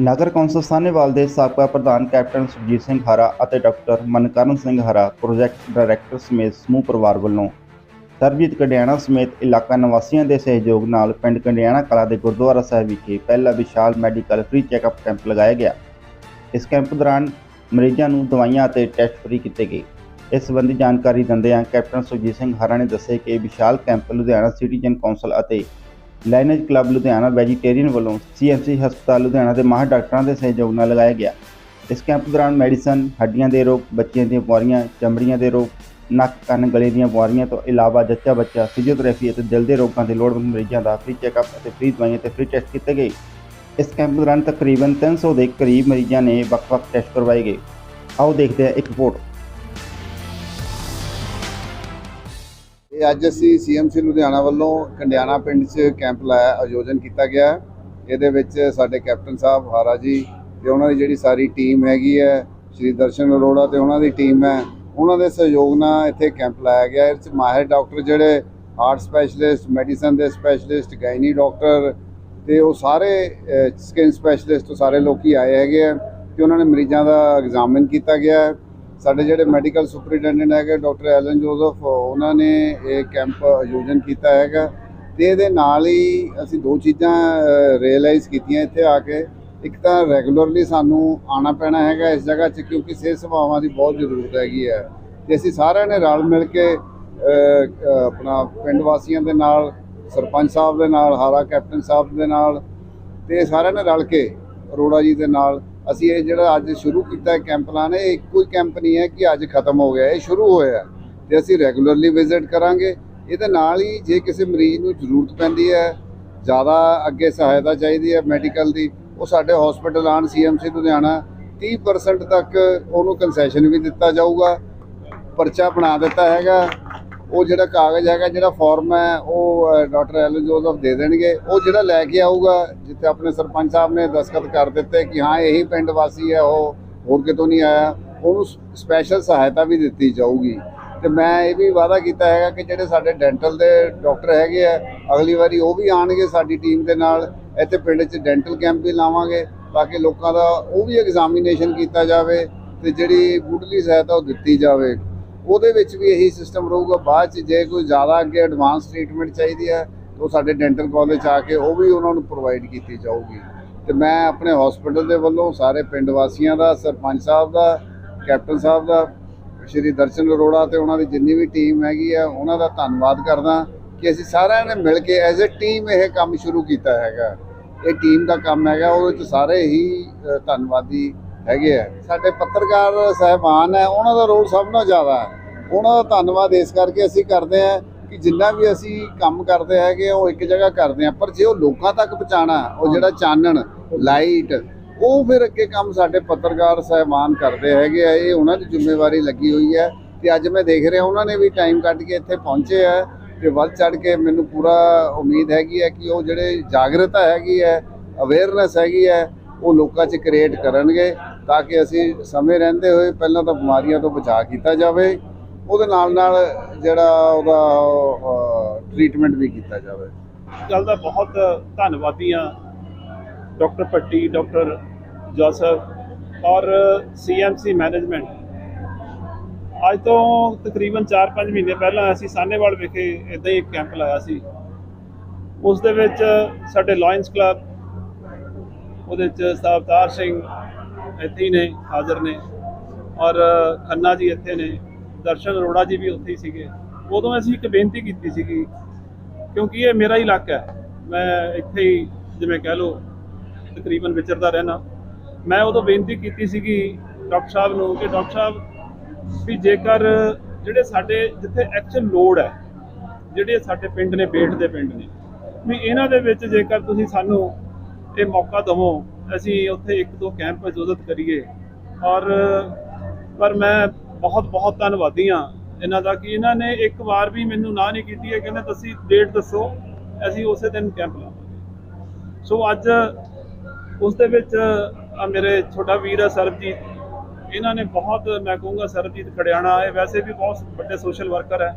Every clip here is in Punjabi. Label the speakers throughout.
Speaker 1: ਨਗਰ ਕੌਂਸਲ ਸਾਹਨੇਵਾਲ ਦੇ ਸਾਬਕਾ ਪ੍ਰਧਾਨ ਕੈਪਟਨ ਸੁਰਜੀਤ ਸਿੰਘ ਹਰਾ ਅਤੇ ਡਾਕਟਰ ਮਨਕਰਨ ਸਿੰਘ ਹਰਾ ਪ੍ਰੋਜੈਕਟ ਡਾਇਰੈਕਟਰ ਸਮੇਤ ਸਮੂਹ ਪਰਿਵਾਰ ਵੱਲੋਂ ਸਰਬਜੀਤ ਕੰਡਿਆਣਾ ਸਮੇਤ ਇਲਾਕਾ ਨਿਵਾਸੀਆਂ ਦੇ ਸਹਿਯੋਗ ਨਾਲ ਪਿੰਡ ਕੰਡਿਆਣਾ ਕਲਾ ਦੇ ਗੁਰਦੁਆਰਾ ਸਾਹਿਬ ਵਿਖੇ ਪਹਿਲਾ ਵਿਸ਼ਾਲ ਮੈਡੀਕਲ ਫ੍ਰੀ ਚੈੱਕਅਪ ਕੈਂਪ ਲਗਾਇਆ ਗਿਆ। ਇਸ ਕੈਂਪ ਦੌਰਾਨ ਮਰੀਜ਼ਾਂ ਨੂੰ ਦਵਾਈਆਂ ਅਤੇ ਟੈਸਟ ਫ੍ਰੀ ਕੀਤੇ ਗਏ। ਇਸ ਸੰਬੰਧੀ ਜਾਣਕਾਰੀ ਦਿੰਦਿਆਂ ਕੈਪਟਨ ਸੁਰਜੀਤ ਸਿੰਘ ਹਰਾ ਨੇ ਦੱਸਿਆ ਕਿ ਵਿਸ਼ਾਲ ਕੈਂਪ ਲੁਧਿਆਣਾ ਸਿਟੀਜ਼ਨ ਕੌਂਸਲ ਅਤੇ ਲਾਈਨੇਜ ਕਲੱਬ ਲੁਧਿਆਣਾ ਵੈਜੀਟੇਰੀਅਨ ਵੱਲੋਂ ਸੀਐਮਸੀ ਹਸਪਤਾਲ ਲੁਧਿਆਣਾ ਦੇ ਮਾਹਰ ਡਾਕਟਰਾਂ ਦੇ ਸਹਿਯੋਗ ਨਾਲ ਲਗਾਇਆ ਗਿਆ। ਇਸ ਕੈਂਪ ਦੌਰਾਨ ਮੈਡੀਸਨ, ਹੱਡੀਆਂ ਦੇ ਰੋਗ, ਬੱਚਿਆਂ ਦੀਆਂ ਬਿਮਾਰੀਆਂ, ਚਮੜੀਆਂ ਦੇ ਰੋਗ, ਨੱਕ, ਕੰਨ, ਗਲੇ ਦੀਆਂ ਬਿਮਾਰੀਆਂ ਤੋਂ ਇਲਾਵਾ ਜੱਚਾ ਬੱਚਾ, ਫਿਜ਼ੀਓਥੈਰੇਪੀ ਅਤੇ ਦਿਲ ਦੇ ਰੋਗਾਂ ਦੇ ਲੋੜਵੰਦ ਮਰੀਜ਼ਾਂ ਦਾ ਫ੍ਰੀ ਚੈੱਕਅਪ ਅਤੇ ਫ੍ਰੀ ਦਵਾਈਆਂ ਤੇ ਫ੍ਰੀ ਟੈਸਟ ਕੀਤੇ ਗਏ। ਇਸ ਕੈਂਪ ਦੌਰਾਨ ਤਕਰੀਬਨ 300 ਦੇ ਕਰੀਬ ਮਰੀਜ਼ਾਂ ਨੇ ਵੱਖ-ਵੱਖ ਟੈਸਟ ਕਰਵਾਏ ਗਏ। ਆਓ ਦੇਖਦੇ ਹਾਂ ਇੱਕ ਰਿਪੋਰਟ
Speaker 2: ਇਹ ਅੱਜ ਅਸੀਂ ਸੀਐਮਸੀ ਲੁਧਿਆਣਾ ਵੱਲੋਂ ਕੰਡਿਆਣਾ ਪਿੰਡ 'ਚ ਕੈਂਪ ਲਾਇਆ, ਆਯੋਜਨ ਕੀਤਾ ਗਿਆ। ਇਹਦੇ ਵਿੱਚ ਸਾਡੇ ਕੈਪਟਨ ਸਾਹਿਬ ਹਾਰਾ ਜੀ ਤੇ ਉਹਨਾਂ ਦੀ ਜਿਹੜੀ ਸਾਰੀ ਟੀਮ ਹੈਗੀ ਹੈ, ਸ਼੍ਰੀ ਦਰਸ਼ਨ ਅਰੋੜਾ ਤੇ ਉਹਨਾਂ ਦੀ ਟੀਮ ਹੈ, ਉਹਨਾਂ ਦੇ ਸਹਿਯੋਗ ਨਾਲ ਇੱਥੇ ਕੈਂਪ ਲਾਇਆ ਗਿਆ। ਇਸ 'ਚ ਮਾਹਿਰ ਡਾਕਟਰ ਜਿਹੜੇ ਹਾਰਟ ਸਪੈਸ਼ਲਿਸਟ, ਮੈਡੀਸਨ ਦੇ ਸਪੈਸ਼ਲਿਸਟ, ਗਾਇਨੀ ਡਾਕਟਰ ਤੇ ਉਹ ਸਾਰੇ ਸਕਿਨ ਸਪੈਸ਼ਲਿਸਟ ਸਾਰੇ ਲੋਕੀ ਆਏ ਹੈਗੇ ਆ ਤੇ ਉਹਨਾਂ ਨੇ ਮਰੀਜ਼ਾਂ ਦਾ ਐਗਜ਼ਾਮਿਨ ਕੀਤਾ ਗਿਆ। ਹੈ ਸਾਡੇ ਜਿਹੜੇ ਮੈਡੀਕਲ ਸੁਪਰੀਡੈਂਡੈਂਟ ਹੈਗੇ ਡਾਕਟਰ ਐਲਨ ਜੋਸਫ, ਉਹਨਾਂ ਨੇ ਇਹ ਕੈਂਪ ਆਯੋਜਨ ਕੀਤਾ ਹੈਗਾ ਤੇ ਇਹਦੇ ਨਾਲ ਹੀ ਅਸੀਂ ਦੋ ਚੀਜ਼ਾਂ ਰਿਅਲਾਈਜ਼ ਕੀਤੀਆਂ ਇੱਥੇ ਆ ਕੇ। ਇੱਕ ਤਾਂ ਰੈਗੂਲਰਲੀ ਸਾਨੂੰ ਆਣਾ ਪੈਣਾ ਹੈਗਾ ਇਸ ਜਗ੍ਹਾ 'ਚ, ਕਿਉਂਕਿ ਸਿਹਤ ਸੇਵਾਵਾਂ ਦੀ ਬਹੁਤ ਜ਼ਰੂਰਤ ਹੈਗੀ ਹੈ। ਤੇ ਅਸੀਂ ਸਾਰਿਆਂ ਨੇ ਰਲ ਮਿਲ ਕੇ ਆਪਣਾ ਪਿੰਡ ਵਾਸੀਆਂ ਦੇ ਨਾਲ, ਸਰਪੰਚ ਸਾਹਿਬ ਦੇ ਨਾਲ ਹਾਰਾ ਕੈਪਟਨ ਸਾਹਿਬ ਦੇ ਨਾਲ ਤੇ ਸਾਰਿਆਂ ਨੇ ਰਲ ਕੇ ਅਰੋੜਾ ਜੀ ਦੇ ਨਾਲ ਅਸੀਂ ਇਹ ਜਿਹੜਾ ਅੱਜ ਸ਼ੁਰੂ ਕੀਤਾ ਹੈ ਕੈਂਪ ਲਾਣੇ ਇਹ ਇੱਕੋ ਹੀ ਕੈਂਪ ਨਹੀਂ ਹੈ ਕਿ ਅੱਜ ਖਤਮ ਹੋ ਗਿਆ, ਇਹ ਸ਼ੁਰੂ ਹੋਇਆ ਤੇ ਅਸੀਂ ਰੈਗੂਲਰਲੀ ਵਿਜ਼ਿਟ ਕਰਾਂਗੇ। ਇਹਦੇ ਨਾਲ ਹੀ ਜੇ ਕਿਸੇ ਮਰੀਜ਼ ਨੂੰ ਜ਼ਰੂਰਤ ਪੈਂਦੀ ਹੈ, ਜ਼ਿਆਦਾ ਅੱਗੇ ਸਹਾਇਤਾ ਚਾਹੀਦੀ ਹੈ ਮੈਡੀਕਲ ਦੀ, ਉਹ ਸਾਡੇ ਹਸਪੀਟਲ ਆਣ ਸੀਐਮਸੀ ਲੁਧਿਆਣਾ 30% ਤੱਕ ਉਹਨੂੰ ਕੰਸੈਸ਼ਨ ਵੀ ਦਿੱਤਾ ਜਾਊਗਾ। ਪਰਚਾ ਬਣਾ ਦਿੱਤਾ ਹੈਗਾ। ਉਹ ਜਿਹੜਾ ਕਾਗਜ਼ ਹੈਗਾ, ਜਿਹੜਾ ਫਾਰਮ ਹੈ, ਉਹ ਡਾਕਟਰ ਐਲਨ ਜੋਸਫ ਦੇ ਦੇਣਗੇ। ਉਹ ਜਿਹੜਾ ਲੈ ਕੇ ਆਊਗਾ, ਜਿੱਥੇ ਆਪਣੇ ਸਰਪੰਚ ਸਾਹਿਬ ਨੇ ਦਸਖਤ ਕਰ ਦਿੱਤੇ ਕਿ ਹਾਂ, ਇਹੀ ਪਿੰਡ ਵਾਸੀ ਹੈ, ਉਹ ਹੋਰ ਕਿਤੋਂ ਨਹੀਂ ਆਇਆ, ਉਹਨੂੰ ਸਪੈਸ਼ਲ ਸਹਾਇਤਾ ਵੀ ਦਿੱਤੀ ਜਾਊਗੀ। ਤੇ ਮੈਂ ਇਹ ਵੀ ਵਾਅਦਾ ਕੀਤਾ ਹੈਗਾ ਕਿ ਜਿਹੜੇ ਸਾਡੇ ਡੈਂਟਲ ਦੇ ਡਾਕਟਰ ਹੈਗੇ ਆ, ਅਗਲੀ ਵਾਰੀ ਉਹ ਵੀ ਆਣਗੇ ਸਾਡੀ ਟੀਮ ਦੇ ਨਾਲ, ਇੱਥੇ ਪਿੰਡ 'ਚ ਡੈਂਟਲ ਕੈਂਪ ਵੀ ਲਾਵਾਂਗੇ, ਤਾਂ ਕਿ ਲੋਕਾਂ ਦਾ ਉਹ ਵੀ ਐਗਜ਼ਾਮੀਨੇਸ਼ਨ ਕੀਤਾ ਜਾਵੇ ਤੇ ਜਿਹੜੀ ਮੁੱਢਲੀ ਸਹਾਇਤਾ ਉਹ ਦਿੱਤੀ ਜਾਵੇ। ਉਹਦੇ ਵਿੱਚ ਵੀ ਇਹੀ ਸਿਸਟਮ ਰਹੂਗਾ। ਬਾਅਦ ਚ ਜੇ ਕੋਈ ਜ਼ਿਆਦਾ ਅੱਗੇ ਐਡਵਾਂਸ ਟ੍ਰੀਟਮੈਂਟ ਚਾਹੀਦੀ ਹੈ ਤਾਂ ਉਹ ਸਾਡੇ ਡੈਂਟਲ ਕਾਲਜ ਆ ਕੇ ਉਹ ਵੀ ਉਹਨਾਂ ਨੂੰ ਪ੍ਰੋਵਾਈਡ ਕੀਤੀ ਜਾਊਗੀ। ਤੇ ਮੈਂ ਆਪਣੇ ਹਸਪੀਟਲ ਦੇ ਵੱਲੋਂ ਸਾਰੇ ਪਿੰਡ ਵਾਸੀਆਂ ਦਾ, ਸਰਪੰਚ ਸਾਹਿਬ ਦਾ, ਕੈਪਟਨ ਸਾਹਿਬ ਦਾ, ਸ਼੍ਰੀ ਦਰਸ਼ਨ ਅਰੋੜਾ ਤੇ ਉਹਨਾਂ ਦੀ ਜਿੰਨੀ ਵੀ ਟੀਮ ਹੈਗੀ ਆ ਉਹਨਾਂ ਦਾ ਧੰਨਵਾਦ ਕਰਦਾ ਕਿ ਅਸੀਂ ਸਾਰਿਆਂ ਨੇ ਮਿਲ ਕੇ ਐਜ਼ ਅ ਟੀਮ ਇਹ ਕੰਮ ਸ਼ੁਰੂ ਕੀਤਾ ਹੈਗਾ। ਇਹ ਟੀਮ ਦਾ ਕੰਮ ਹੈਗਾ, ਉਹਦੇ ਵਿੱਚ ਸਾਰੇ ਹੀ ਧੰਨਵਾਦੀ ਹੈਗੇ ਆ। ਸਾਡੇ ਪੱਤਰਕਾਰ ਸਹਿਬਾਨ ਹੈ ਉਹਨਾਂ ਦਾ ਰੋਲ ਸਭ ਨਾਲੋਂ ਜ਼ਿਆਦਾ ਹੈ। ਉਹਨਾਂ ਦਾ ਧੰਨਵਾਦ ਇਸ ਕਰਕੇ ਅਸੀਂ ਕਰਦੇ ਹਾਂ ਕਿ ਜਿੰਨਾ ਵੀ ਅਸੀਂ ਕੰਮ ਕਰਦੇ ਹੈਗੇ ਆ, ਉਹ ਇੱਕ ਜਗ੍ਹਾ ਕਰਦੇ ਆ ਪਰ ਜੇ ਉਹ ਲੋਕਾਂ ਤੱਕ ਪਹੁੰਚਾਣਾ ਉਹ ਜਿਹੜਾ ਚਾਨਣ ਲਾਈਟ ਉਹ ਫਿਰ ਅੱਗੇ ਕੰਮ ਸਾਡੇ ਪੱਤਰਕਾਰ ਸਹਿਬਾਨ ਕਰਦੇ ਹੈਗੇ ਆ। ਇਹ ਉਹਨਾਂ ਦੀ ਜ਼ਿੰਮੇਵਾਰੀ ਲੱਗੀ ਹੋਈ ਹੈ ਤੇ ਅੱਜ ਮੈਂ ਦੇਖ ਰਿਹਾ ਉਹਨਾਂ ਨੇ ਵੀ ਟਾਈਮ ਕੱਢ ਕੇ ਇੱਥੇ ਪਹੁੰਚੇ ਆ ਤੇ ਵੱਧ ਚੜ ਕੇ ਮੈਨੂੰ ਪੂਰਾ ਉਮੀਦ ਹੈਗੀ ਹੈ ਕਿ ਉਹ ਜਿਹੜੇ ਜਾਗਰਤਾ ਹੈਗੀ ਹੈ ਅਵੇਅਰਨੈਸ ਹੈਗੀ ਹੈ ਉਹ ਲੋਕਾਂ 'ਚ ਕ੍ਰੀਏਟ ਕਰਨਗੇ। ਤਾਂ ਕਿ ਅਸੀਂ ਸਮੇਂ ਰਹਿੰਦੇ ਹੋਏ ਪਹਿਲਾਂ ਤਾਂ ਬਿਮਾਰੀਆਂ ਤੋਂ ਬਚਾਅ ਕੀਤਾ ਜਾਵੇ, ਉਹਦੇ ਨਾਲ ਨਾਲ ਜਿਹੜਾ ਉਹਦਾ ਟ੍ਰੀਟਮੈਂਟ ਵੀ ਕੀਤਾ ਜਾਵੇ।
Speaker 3: ਗੱਲ ਦਾ ਬਹੁਤ ਧੰਨਵਾਦੀ ਹਾਂ ਡਾਕਟਰ ਪੱਟੀ ਡਾਕਟਰ ਜੋਸਫ ਔਰ ਸੀਐਮਸੀ ਮੈਨੇਜਮੈਂਟ। ਅੱਜ ਤੋਂ ਤਕਰੀਬਨ 4-5 ਮਹੀਨੇ ਪਹਿਲਾਂ ਅਸੀਂ ਸਾਨੇਵਾਲ ਵਿਖੇ ਇਦਾਂ ਹੀ ਇੱਕ ਕੈਂਪ ਲਾਇਆ ਸੀ। ਉਸ ਦੇ ਵਿੱਚ ਸਾਡੇ ਲਾਇਨਸ ਕਲੱਬ, ਉਹਦੇ ਵਿੱਚ ਸਰਦਾਰ ਸਿੰਘ ਇੱਥੇ ਹੀ ਨੇ, ਹਾਜ਼ਰ ਨੇ। ਔਰ ਖੰਨਾ ਜੀ ਇੱਥੇ ਨੇ, ਦਰਸ਼ਨ ਅਰੋੜਾ ਜੀ ਵੀ ਉੱਥੇ ਹੀ ਸੀਗੇ। ਉਦੋਂ ਅਸੀਂ ਇੱਕ ਬੇਨਤੀ ਕੀਤੀ ਸੀਗੀ, ਕਿਉਂਕਿ ਇਹ ਮੇਰਾ ਇਲਾਕਾ ਹੈ। ਮੈਂ ਇੱਥੇ ਹੀ, ਜਿਵੇਂ ਕਹਿ ਲਓ, ਤਕਰੀਬਨ ਵਿਚਰਦਾ ਰਹਿਣਾ ਮੈਂ ਉਦੋਂ ਬੇਨਤੀ ਕੀਤੀ ਸੀਗੀ ਡਾਕਟਰ ਸਾਹਿਬ ਨੂੰ ਕਿ ਡਾਕਟਰ ਸਾਹਿਬ, ਵੀ ਜੇਕਰ ਜਿਹੜੇ ਸਾਡੇ, ਜਿੱਥੇ ਐਕਚੁਅਲ ਲੋੜ ਹੈ, ਜਿਹੜੇ ਸਾਡੇ ਪਿੰਡ ਨੇ, ਬੇਟ ਦੇ ਪਿੰਡ ਨੇ, ਵੀ ਇਹਨਾਂ ਦੇ ਵਿੱਚ ਜੇਕਰ ਤੁਸੀਂ ਸਾਨੂੰ ਇਹ ਮੌਕਾ ਦਵੋ ਅਸੀਂ ਉੱਥੇ ਇੱਕ ਦੋ ਕੈਂਪ ਆਯੋਜਿਤ ਕਰੀਏ। ਔਰ, ਪਰ ਮੈਂ ਬਹੁਤ ਬਹੁਤ ਧੰਨਵਾਦੀ ਹਾਂ ਇਹਨਾਂ ਦਾ ਕਿ ਇਹਨਾਂ ਨੇ ਇੱਕ ਵਾਰ ਵੀ ਮੈਨੂੰ ਨਾ ਨਹੀਂ ਕੀਤੀ ਹੈ ਕਹਿੰਦੇ ਤੁਸੀਂ ਡੇਟ ਦੱਸੋ, ਅਸੀਂ ਉਸੇ ਦਿਨ ਕੈਂਪ ਲਾਵਾਂਗੇ। ਸੋ ਅੱਜ ਉਸ ਦੇ ਵਿੱਚ ਮੇਰੇ ਛੋਟਾ ਵੀਰ ਹੈ ਸਰਬਜੀਤ, ਇਹਨਾਂ ਨੇ ਬਹੁਤ, ਮੈਂ ਕਹੂੰਗਾ ਸਰਬਜੀਤ ਖੜਿਆਣਾ ਇਹ ਵੈਸੇ ਵੀ ਬਹੁਤ ਵੱਡੇ ਸੋਸ਼ਲ ਵਰਕਰ ਹੈ।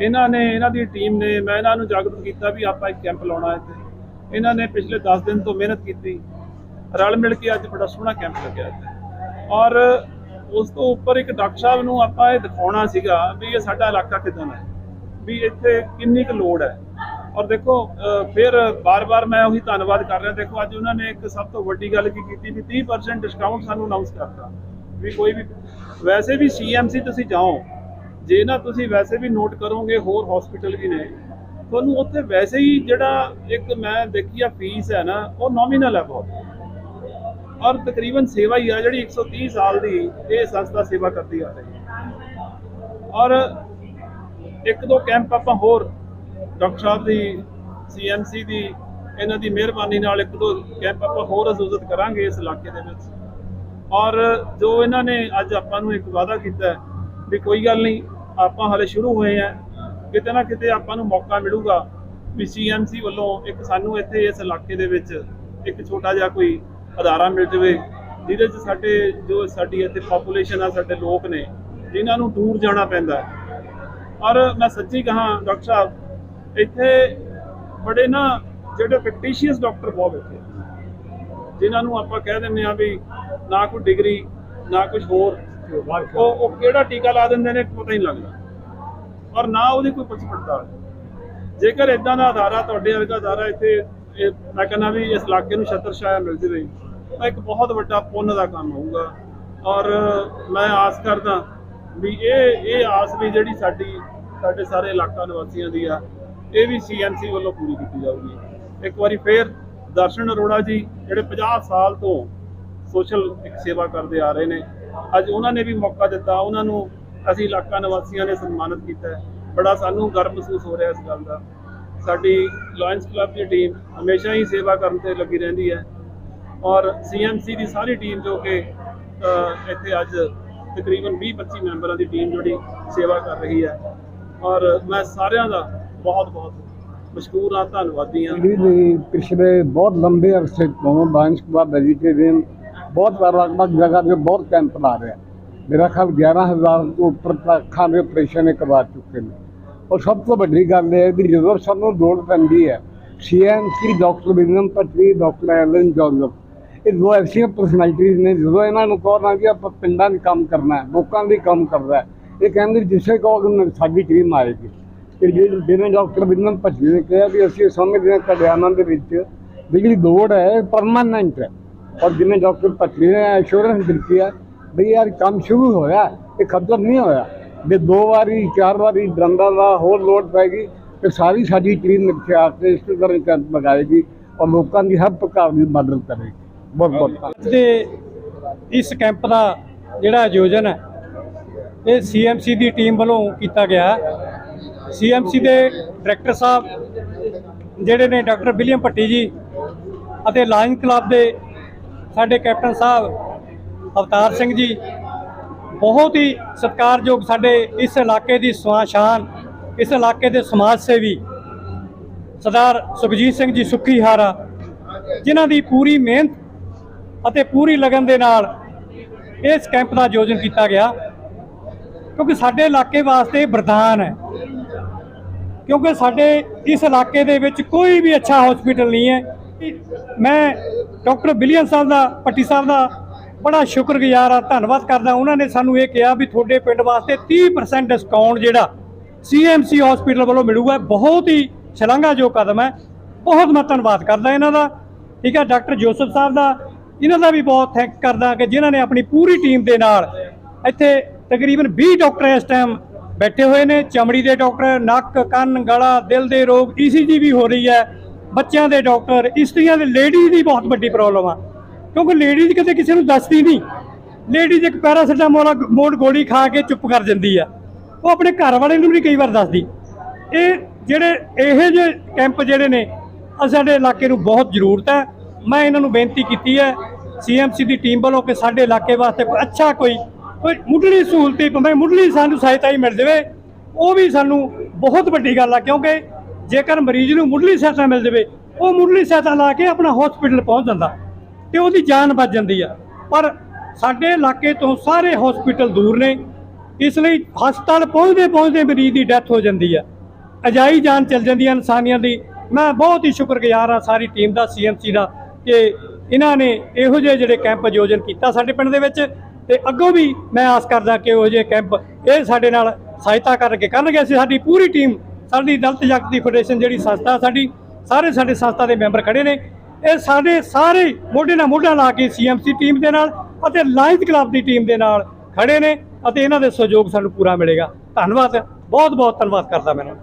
Speaker 3: ਇਹਨਾਂ ਨੇ, ਇਹਨਾਂ ਦੀ ਟੀਮ ਨੇ, ਮੈਂ ਇਹਨਾਂ ਨੂੰ ਜਾਗਰੂਕ ਕੀਤਾ ਵੀ ਆਪਾਂ ਇੱਕ ਕੈਂਪ ਲਾਉਣਾ ਹੈ ਇੱਥੇ। ਇਹਨਾਂ ਨੇ ਪਿਛਲੇ 10 ਦਿਨ ਤੋਂ ਮਿਹਨਤ ਕੀਤੀ। ਰਲ ਮਿਲ ਕੇ ਅੱਜ ਬੜਾ ਸੋਹਣਾ ਕੈਂਪ ਲੱਗਿਆ ਇੱਥੇ। ਔਰ ਉਸ ਤੋਂ ਉੱਪਰ ਇੱਕ ਡਾਕਟਰ ਸਾਹਿਬ ਨੂੰ ਆਪਾਂ ਇਹ ਦਿਖਾਉਣਾ ਸੀਗਾ ਵੀ ਇਹ ਸਾਡਾ ਇਲਾਕਾ ਕਿਦਾਂ ਹੈ, ਵੀ ਇੱਥੇ ਕਿੰਨੀ ਕੁ ਲੋੜ ਹੈ। ਔਰ ਦੇਖੋ ਫਿਰ ਬਾਰ-ਬਾਰ ਮੈਂ ਉਹੀ ਧੰਨਵਾਦ ਕਰ ਰਿਹਾ। ਦੇਖੋ, ਅੱਜ ਉਹਨਾਂ ਨੇ ਇੱਕ ਸਭ ਤੋਂ ਵੱਡੀ ਗੱਲ ਕੀ ਕੀਤੀ ਵੀ 30% ਡਿਸਕਾਊਂਟ ਸਾਨੂੰ ਅਨਾਉਂਸ ਕਰਤਾ। ਵੀ ਕੋਈ ਵੀ ਵੈਸੇ ਵੀ ਸੀਐਮਸੀ ਤੁਸੀਂ ਜਾਓ। ਜੇ ਨਾ ਤੁਸੀਂ ਵੈਸੇ ਵੀ ਨੋਟ ਕਰੋਗੇ, ਹੋਰ ਹਸਪੀਟਲ ਵੀ ਨੇ। ਤੁਹਾਨੂੰ ਉੱਥੇ ਵੈਸੇ ਹੀ ਜਿਹੜਾ ਇੱਕ ਮੈਂ ਦੇਖੀ ਆ ਫੀਸ ਹੈ ਨਾ, ਉਹ ਨੋਮੀਨਲ ਹੈ ਬਹੁਤ। ਔਰ ਤਕਰੀਬਨ ਸੇਵਾ ਹੀ ਆ ਜਿਹੜੀ 130 ਸਾਲ ਦੀ ਇਹ ਸੰਸਥਾ ਸੇਵਾ ਕਰਦੀ ਆ ਰਹੀ ਹੈ। ਔਰ ਇੱਕ ਦੋ ਕੈਂਪ ਆਪਾਂ ਹੋਰ ਡਾਕਟਰ ਸਾਹਿਬ ਦੀ ਸੀਐਮਸੀ ਦੀ, ਇਹਨਾਂ ਦੀ ਮਿਹਰਬਾਨੀ ਨਾਲ ਇੱਕ ਦੋ ਕੈਂਪ ਆਪਾਂ ਹੋਰ ਅਜ਼ੂਜ਼ਤ ਕਰਾਂਗੇ ਇਸ ਇਲਾਕੇ ਦੇ ਵਿੱਚ। ਔਰ ਜੋ ਇਹਨਾਂ ਨੇ ਅੱਜ ਆਪਾਂ ਨੂੰ ਇੱਕ ਵਾਅਦਾ ਕੀਤਾ ਵੀ ਕੋਈ ਗੱਲ ਨਹੀਂ, ਆਪਾਂ ਹਾਲੇ ਸ਼ੁਰੂ ਹੋਏ ਆ ਕਿਤੇ ਨਾ ਕਿਤੇ ਆਪਾਂ ਨੂੰ ਮੌਕਾ ਮਿਲੂਗਾ ਵੀ ਸੀਐਮਸੀ ਵੱਲੋਂ ਇੱਕ ਸਾਨੂੰ ਇੱਥੇ ਇਸ ਇਲਾਕੇ ਦੇ ਵਿੱਚ ਇੱਕ ਛੋਟਾ ਜਿਹਾ ਕੋਈ ਅਦਾਰਾ ਮਿਲ ਜਾਵੇ, ਜਿਹਦੇ 'ਚ ਸਾਡੇ ਜੋ ਸਾਡੀ ਇੱਥੇ ਪੋਪੂਲੇਸ਼ਨ ਆ, ਸਾਡੇ ਲੋਕ ਨੇ, ਜਿਨ੍ਹਾਂ ਨੂੰ ਦੂਰ ਜਾਣਾ ਪੈਂਦਾ। ਔਰ ਮੈਂ ਸੱਚੀ ਕਹਾਂ, ਡਾਕਟਰ ਸਾਹਿਬ, ਇੱਥੇ ਬੜੇ ਨਾ ਜਿਹੜੇ ਫਿਕਟੀਸ਼ੀਅਸ ਡਾਕਟਰ ਬਹੁਤ ਇੱਥੇ ਜਿਨ੍ਹਾਂ ਨੂੰ ਆਪਾਂ ਕਹਿ ਦਿੰਦੇ ਆ ਵੀ ਨਾ ਕੋਈ ਡਿਗਰੀ ਨਾ ਕੁਝ ਹੋਰ, ਉਹ ਉਹ ਕਿਹੜਾ ਟੀਕਾ ਲਾ ਦਿੰਦੇ ਨੇ, ਪਤਾ ਹੀ ਨਹੀਂ ਲੱਗਦਾ। ਔਰ ਨਾ ਉਹਦੀ ਕੋਈ ਪੁੱਛ ਪੜਤਾਲ ਜੇਕਰ ਇਦਾਂ ਦਾ ਅਦਾਰਾ ਤੁਹਾਡੇ ਵਰਗਾ ਅਦਾਰਾ ਇੱਥੇ ਇਹ ਮੈਂ ਕਹਿੰਦਾ ਵੀ ਇਸ ਇਲਾਕੇ ਨੂੰ ਛਤਰ ਛਾਇਆ ਮਿਲ ਜਾਵੇ ਤਾਂ ਇੱਕ ਬਹੁਤ ਵੱਡਾ ਪੁੰਨ ਦਾ ਕੰਮ ਹੋਊਗਾ। ਔਰ ਮੈਂ ਆਸ ਕਰਦਾ ਵੀ ਇਹ ਇਹ ਆਸ ਵੀ ਜਿਹੜੀ ਸਾਡੀ, ਸਾਡੇ ਸਾਰੇ ਇਲਾਕਾ ਨਿਵਾਸੀਆਂ ਦੀ ਆ, ਇਹ ਵੀ ਸੀਐਮਸੀ ਵੱਲੋਂ ਪੂਰੀ ਕੀਤੀ ਜਾਊਗੀ। ਇੱਕ ਵਾਰੀ ਫੇਰ ਦਰਸ਼ਨ ਅਰੋੜਾ ਜੀ ਜਿਹੜੇ 50 ਸਾਲ ਤੋਂ ਸੋਸ਼ਲ ਇੱਕ ਸੇਵਾ ਕਰਦੇ ਆ ਰਹੇ ਨੇ, ਅੱਜ ਉਹਨਾਂ ਨੇ ਵੀ ਮੌਕਾ ਦਿੱਤਾ, ਉਹਨਾਂ ਨੂੰ ਅਸੀਂ ਇਲਾਕਾ ਨਿਵਾਸੀਆਂ ਨੇ ਸਨਮਾਨਿਤ ਕੀਤਾ ਬੜਾ ਸਾਨੂੰ ਗਰਵ ਮਹਿਸੂਸ ਹੋ ਰਿਹਾ ਇਸ ਗੱਲ ਦਾ। ਸਾਡੀ ਲਾਇਨਸ ਕਲੱਬ ਦੀ ਟੀਮ ਹਮੇਸ਼ਾ ਹੀ ਸੇਵਾ ਕਰਨ ਤੇ ਲੱਗੀ ਰਹਿੰਦੀ ਹੈ। ਔਰ ਸੀਐਮਸੀ ਦੀ ਸਾਰੀ ਟੀਮ ਜੋ ਕਿ ਇੱਥੇ ਅੱਜ ਤਕਰੀਬਨ 20-25 ਮੈਂਬਰਾਂ ਦੀ ਟੀਮ ਜਿਹੜੀ ਸੇਵਾ ਕਰ ਰਹੀ ਹੈ। ਔਰ ਮੈਂ ਸਾਰਿਆਂ ਦਾ ਬਹੁਤ ਬਹੁਤ ਮਸ਼ਕੂਰ ਹਾਂ, ਧੰਨਵਾਦੀ ਹਾਂ।
Speaker 4: ਜੀ, ਪਿਛਲੇ ਬਹੁਤ ਲੰਬੇ ਅਰਸੇ ਤੋਂ ਬਾਂਸ ਕਬਾ ਵੈਜੀਟੇਰੀਅਨ ਬਹੁਤ ਵਾਰ ਲਗਭਗ ਜਗ੍ਹਾ ਤੇ ਬਹੁਤ ਕੈਂਪ ਲਾ ਰਿਹਾ। ਮੇਰਾ ਖਿਆਲ 11000 ਤੋਂ ਉੱਪਰ ਤੱਕ ਅੱਖਾਂ ਆਪਰੇਸ਼ਨ ਇਹ ਕਰਵਾ ਚੁੱਕੇ ਨੇ। ਔਰ ਸਭ ਤੋਂ ਵੱਡੀ ਗੱਲ ਇਹ ਹੈ ਕਿ ਜਦੋਂ ਸਾਨੂੰ ਲੋੜ ਪੈਂਦੀ ਹੈ CMC doctor William Petrie doctor Allan Joseph ਇਹ ਦੋ ਐਸੀਆਂ ਪਰਸਨੈਲਿਟੀਜ਼ ਨੇ, ਜਦੋਂ ਇਹਨਾਂ ਨੂੰ ਕਹੋ ਨਾ ਕਿ ਆਪਾਂ ਪਿੰਡਾਂ ਦੇ ਕੰਮ ਕਰਨਾ ਹੈ, ਲੋਕਾਂ ਦੇ ਕੰਮ ਕਰਦਾ ਹੈ, ਇਹ ਕਹਿੰਦੇ ਜਿਸੇ ਕਹੋਗੇ ਸਾਡੀ ਟੀਮ ਆਏਗੀ। ਕਿ ਜਿਵੇਂ ਡਾਕਟਰ ਵਿਲੀਅਮ ਪਟਰੀ ਨੇ, ਕਿਹਾ ਵੀ ਅਸੀਂ ਸਮਝਦੇ ਹਾਂ ਕਲਿਆਣਾਂ ਦੇ ਵਿੱਚ ਵੀ ਜਿਹੜੀ ਲੋੜ ਹੈ ਪਰਮਾਨੈਂਟ ਹੈ। ਔਰ ਜਿਵੇਂ ਡਾਕਟਰ ਪਟਰੀ ਨੇ ਐਸ਼ੋਰੈਂਸ ਦਿੱਤੀ ਹੈ, ਵੀ ਯਾਰ ਕੰਮ ਸ਼ੁਰੂ ਹੋਇਆ, ਇਹ ਖਤਮ ਨਹੀਂ ਹੋਇਆ। ਜੇ ਦੋ ਵਾਰੀ, ਚਾਰ ਵਾਰੀ ਦੰਦਾਂ ਦਾ ਹੋਰ ਲੋਡ ਪੈਗੀ ਤੇ ਸਾਰੀ ਸਾਡੀ ਟੀਮ ਇੱਥੇ ਆ ਕੇ ਇਸ ਤਰ੍ਹਾਂ ਕੈਂਪ ਲਗਾਏਗੀ ਔਰ ਲੋਕਾਂ ਦੀ ਹਰ ਪ੍ਰਕਾਰ ਦੀ ਮਦਦ ਕਰੇਗੀ ਬਹੁਤ ਬਹੁਤ ਧੰਨਵਾਦ।
Speaker 5: ਦੇ ਇਸ ਕੈਂਪ ਦਾ ਜਿਹੜਾ ਆਯੋਜਨ ਹੈ, ਇਹ ਸੀਐਮਸੀ ਦੀ ਟੀਮ ਵੱਲੋਂ ਕੀਤਾ ਗਿਆ ਸੀਐਮਸੀ ਦੇ ਡਾਇਰੈਕਟਰ ਸਾਹਿਬ ਜਿਹੜੇ ਨੇ ਡਾਕਟਰ ਵਿਲੀਅਮ ਭੱਟੀ ਜੀ ਅਤੇ ਲਾਇਨ ਕਲੱਬ ਦੇ ਸਾਡੇ ਕੈਪਟਨ ਸਾਹਿਬ ਅਵਤਾਰ ਸਿੰਘ ਜੀ ਬਹੁਤ ਹੀ ਸਤਿਕਾਰਯੋਗ ਸਾਡੇ ਇਸ ਇਲਾਕੇ ਦੀ ਸਵਾਂ ਸ਼ਾਨ, ਇਸ ਇਲਾਕੇ ਦੇ ਸਮਾਜ ਸੇਵੀ ਸਰਦਾਰ ਸੁਖਜੀਤ ਸਿੰਘ ਜੀ ਸੁੱਖੀ ਹਾਰਾ, ਜਿਨ੍ਹਾਂ ਦੀ ਪੂਰੀ ਮਿਹਨਤ ਅਤੇ ਪੂਰੀ ਲਗਨ ਦੇ ਨਾਲ ਇਸ ਕੈਂਪ ਦਾ ਆਯੋਜਨ ਕੀਤਾ ਗਿਆ। ਕਿਉਂਕਿ ਸਾਡੇ ਇਲਾਕੇ ਵਾਸਤੇ ਵਰਦਾਨ ਹੈ। ਕਿਉਂਕਿ ਸਾਡੇ ਇਸ ਇਲਾਕੇ ਦੇ ਵਿੱਚ ਕੋਈ ਵੀ ਅੱਛਾ ਹਸਪੀਟਲ ਨਹੀਂ ਹੈ। ਮੈਂ ਡਾਕਟਰ ਵਿਲੀਅਮ ਸਾਹਿਬ ਦਾ, ਪੱਟੀ ਸਾਹਿਬ ਦਾ ਬੜਾ ਸ਼ੁਕਰਗੁਜ਼ਾਰ ਆ, ਧੰਨਵਾਦ ਕਰਦਾ। ਉਹਨਾਂ ਨੇ ਸਾਨੂੰ ਇਹ ਕਿਹਾ ਵੀ ਤੁਹਾਡੇ ਪਿੰਡ ਵਾਸਤੇ 30% ਡਿਸਕਾਊਂਟ ਜਿਹੜਾ ਸੀਐਮਸੀ ਹਸਪੀਟਲ ਵੱਲੋਂ ਮਿਲੂਗਾ। ਬਹੁਤ ਹੀ ਸ਼ਲਾਘਾਯੋਗ ਕਦਮ ਹੈ। ਬਹੁਤ ਮੈਂ ਧੰਨਵਾਦ ਕਰਦਾ ਇਹਨਾਂ ਦਾ। ਠੀਕ ਹੈ, ਡਾਕਟਰ ਜੋਸਫ ਸਾਹਿਬ ਦਾ। ਇਹਨਾਂ ਦਾ ਵੀ ਬਹੁਤ ਥੈਂਕ ਕਰਦਾ ਕਿ ਜਿਨ੍ਹਾਂ ਨੇ ਆਪਣੀ ਪੂਰੀ ਟੀਮ ਦੇ ਨਾਲ ਇੱਥੇ ਤਕਰੀਬਨ 20 ਡਾਕਟਰ ਇਸ ਟਾਈਮ ਬੈਠੇ ਹੋਏ ਨੇ। ਚਮੜੀ ਦੇ ਡਾਕਟਰ, ਨੱਕ, ਕੰਨ, ਗਲਾ, ਦਿਲ ਦੇ ਰੋਗ ਈਸੀਜੀ ਵੀ ਹੋ ਰਹੀ ਹੈ। ਬੱਚਿਆਂ ਦੇ ਡਾਕਟਰ, ਇਸਤਰੀਆਂ ਦੇ ਲੇਡੀਜ਼ ਦੀ ਬਹੁਤ ਵੱਡੀ ਪ੍ਰੋਬਲਮ ਆ। ਕਿਉਂਕਿ ਲੇਡੀਜ਼ ਕਦੇ ਕਿਸੇ ਨੂੰ ਦੱਸਦੀ ਨਹੀਂ। ਲੇਡੀਜ਼ ਇੱਕ ਪੈਰਾਸੀਟਾਮੋਲ ਮੋੜ ਗੋਲੀ ਖਾ ਕੇ ਚੁੱਪ ਕਰ ਜਾਂਦੀ ਆ। ਉਹ ਆਪਣੇ ਘਰ ਵਾਲੇ ਨੂੰ ਵੀ ਕਈ ਵਾਰ ਦੱਸਦੀ। ਇਹ ਜਿਹੜੇ, ਇਹੋ ਜਿਹੇ ਕੈਂਪ ਜਿਹੜੇ ਨੇ ਸਾਡੇ ਇਲਾਕੇ ਨੂੰ ਬਹੁਤ ਜ਼ਰੂਰਤ ਹੈ। ਮੈਂ ਇਹਨਾਂ ਨੂੰ ਬੇਨਤੀ ਕੀਤੀ ਹੈ ਸੀਐਮਸੀ ਦੀ ਟੀਮ ਵੱਲੋਂ ਕਿ ਸਾਡੇ ਇਲਾਕੇ ਵਾਸਤੇ ਕੋਈ ਅੱਛਾ ਕੋਈ ਕੋਈ ਮੁੱਢਲੀ ਸਹੂਲਤ, ਭਾਵੇਂ ਮੁੱਢਲੀ ਸਾਨੂੰ ਸਹਾਇਤਾ ਹੀ ਮਿਲ ਜਾਵੇ, ਉਹ ਵੀ ਸਾਨੂੰ ਬਹੁਤ ਵੱਡੀ ਗੱਲ ਆ। ਕਿਉਂਕਿ ਜੇਕਰ ਮਰੀਜ਼ ਨੂੰ ਮੁੱਢਲੀ ਸਹਾਇਤਾ ਮਿਲ ਜਾਵੇ, ਉਹ ਮੁੱਢਲੀ ਸਹਾਇਤਾ ਲਾ ਕੇ ਆਪਣਾ ਹਸਪੀਟਲ ਪਹੁੰਚ ਜਾਂਦਾ। ਤੇ ਉਹਦੀ ਜਾਨ ਬਚ ਜਾਂਦੀ ਆ। ਪਰ ਸਾਡੇ ਇਲਾਕੇ ਤੋਂ ਸਾਰੇ ਹਸਪੀਟਲ ਦੂਰ ਨੇ। ਇਸ ਲਈ ਹਸਪਤਾਲ ਪਹੁੰਚਦੇ ਪਹੁੰਚਦੇ ਮਰੀਜ਼ ਦੀ ਡੈਥ ਹੋ ਜਾਂਦੀ ਆ। ਅਜਾਈ ਜਾਨ ਚਲ ਜਾਂਦੀ ਹੈ ਇਨਸਾਨੀਆਂ ਦੀ। ਮੈਂ ਬਹੁਤ ਹੀ ਸ਼ੁਕਰਗੁਜ਼ਾਰ ਹਾਂ ਸਾਰੀ ਟੀਮ ਦਾ ਸੀਐਮਸੀ ਦਾ, ਕਿ ਇਹਨਾਂ ਨੇ ਇਹੋ ਜਿਹੇ ਜਿਹੜੇ ਕੈਂਪ ਆਯੋਜਨ ਕੀਤਾ ਸਾਡੇ ਪਿੰਡ ਦੇ ਵਿੱਚ। ਤੇ ਅੱਗੋਂ ਵੀ ਮੈਂ ਆਸ ਕਰਦਾ ਕਿ ਉਹ ਜਿਹੇ ਕੈਂਪ ਇਹ ਸਾਡੇ ਨਾਲ ਸਹਾਇਤਾ ਕਰਕੇ ਕਰਨਗੇ। ਅਸੀਂ ਸਾਡੀ ਪੂਰੀ ਟੀਮ ਸਾਡੀ ਦਲਤ ਦਲਿਤ ਦੀ ਫੈਡਰੇਸ਼ਨ ਜਿਹੜੀ ਸੰਸਥਾ ਸਾਡੀ, ਸਾਰੇ ਸਾਡੇ ਸੰਸਥਾ ਦੇ ਮੈਂਬਰ ਖੜੇ ਨੇ। ਇਹ ਸਾਡੇ ਸਾਰੇ ਮੋਢੇ ਨਾਲ ਮੋਢਾ ਲਾ ਕੇ ਸੀਐਮਸੀ ਟੀਮ ਦੇ ਨਾਲ ਅਤੇ ਲਾਇਨਸ ਕਲੱਬ ਦੀ ਟੀਮ ਦੇ ਨਾਲ ਖੜੇ ਨੇ ਅਤੇ ਇਹਨਾਂ ਦੇ ਸਹਿਯੋਗ ਸਾਨੂੰ ਪੂਰਾ ਮਿਲੇਗਾ। ਧੰਨਵਾਦ ਬਹੁਤ ਬਹੁਤ ਧੰਨਵਾਦ ਕਰਦਾ ਮੈਨੂੰ